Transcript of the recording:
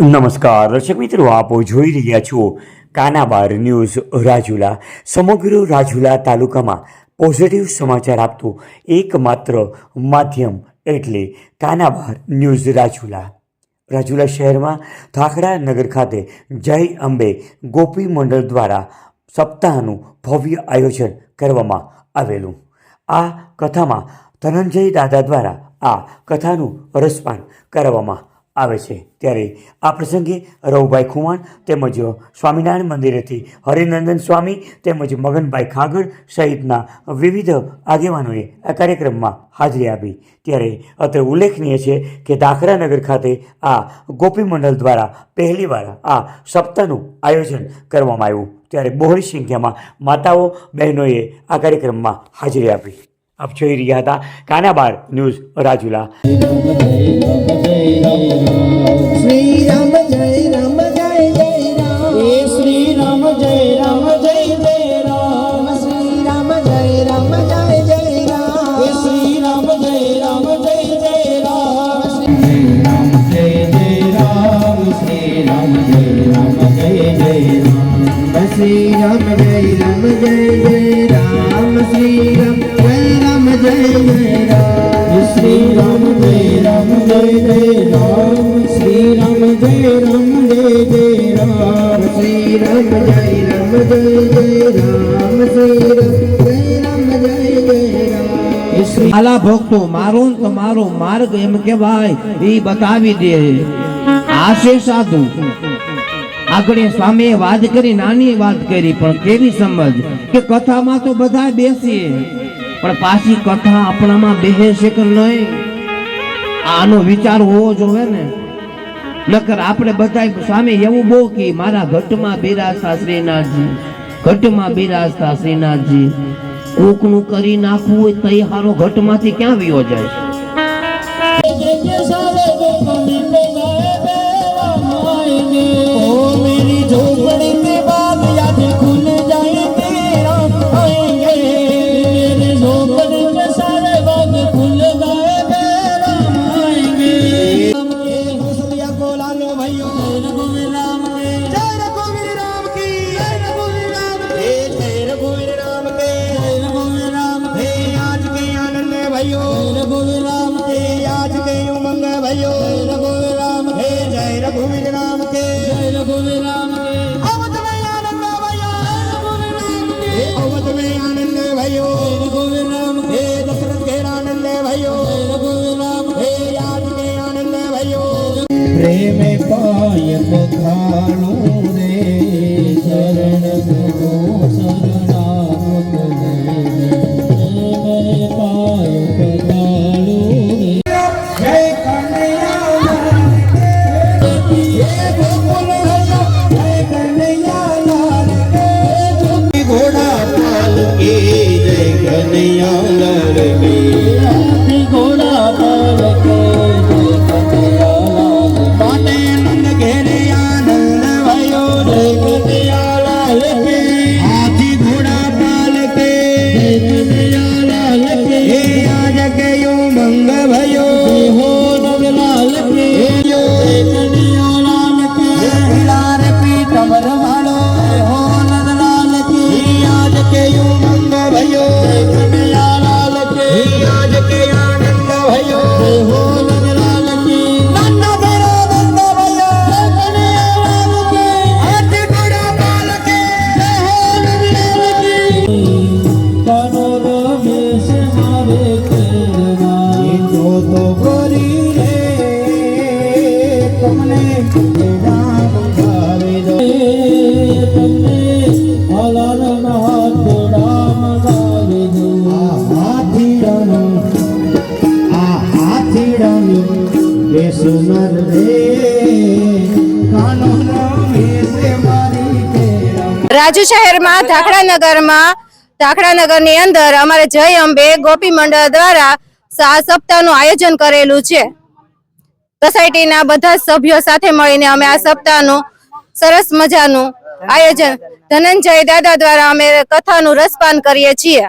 નમસ્કાર. દર્શક મિત્રો, આપો જોઈ રહ્યા છો કાનાબાર ન્યૂઝ રાજુલા. સમગ્ર રાજુલા તાલુકામાં પોઝિટિવ સમાચાર આપતું એકમાત્ર માધ્યમ એટલે કાનાબાર ન્યૂઝ રાજુલા. રાજુલા શહેરમાં થાકડા નગર ખાતે જય અંબે ગોપી મંડળ દ્વારા સપ્તાહનું ભવ્ય આયોજન કરવામાં આવેલું. આ કથામાં ધનંજય દાદા દ્વારા આ કથાનું રસપાન કરવામાં આવે છે. ત્યારે આ પ્રસંગે રવુભાઈ ખુમાણ તેમજ સ્વામિનારાયણ મંદિરેથી હરિનંદન સ્વામી તેમજ મગનભાઈ ખાગડ સહિતના વિવિધ આગેવાનોએ આ કાર્યક્રમમાં હાજરી આપી. ત્યારે અત્રે ઉલ્લેખનીય છે કે દાખરાનગર ખાતે આ ગોપી મંડળ દ્વારા પહેલીવાર આ સપ્તાહનું આયોજન કરવામાં આવ્યું. ત્યારે બહોળી સંખ્યામાં માતાઓ, બહેનોએ આ કાર્યક્રમમાં હાજરી આપી. આપ જોઈ રહ્યા હતા કાનાબાર ન્યૂઝ રાજુલા. जय जय राम શ્રી રામ જય રામ જય જય રામ શ્રી રામ જય રામ જય જય રામ હે શ્રી રામ જય રામ જય જય રામ શ્રી રામ જય રામ જય જય રામ શ્રી રામ જય રામ જય જય રામ શ્રી રામ જય રામ જય જય રામ હે શ્રી આલા ભક્તો મારો ને તમારો માર્ગ એમ કેવાય એ બતાવી દે આ છે સાધુ આગળ સ્વામીએ વાત કરી, નાની વાત કરી, પણ કેવી સમજ કે કથામાં તો બધા બેસીએ. પણ પાછી કથા આપણામાં બેહે છે કે નહીં? આનો વિચાર હોવો જોવે ને. નકર આપણે બધા સ્વામી એવું બહુ કે મારા ઘટમાં બિરાજતા શ્રીનાથજી, ઘટમાં બિરાજતા શ્રીનાથજી. કોકનું કરી નાખવું હોય તૈયારો ઘટમાંથી ક્યાં વિયો જાય છે? ભયો રઘુવીર રામ હે જય રઘુવીર રામ કે જય રઘુવીર રામ અવત મે આનંદ ભયો રઘુવીર રામ કે અવત પાય મુખાણું રે. ઘોડા પાલ કે જય કનૈયા લડવે you બેસુનર દે રાજુ શહેરમાં, ધાકડા નગરની અંદર અમારે જય અંબે ગોપી મંડળ દ્વારા આ સપ્તાહનું આયોજન કરેલું છે. સોસાયટીના બધા સભ્યો સાથે મળીને અમે આ સપ્તાહનું સરસ મજાનું આયોજન ધનંજય દાદા દ્વારા અમે કથાનું રસપાન કરીએ છીએ.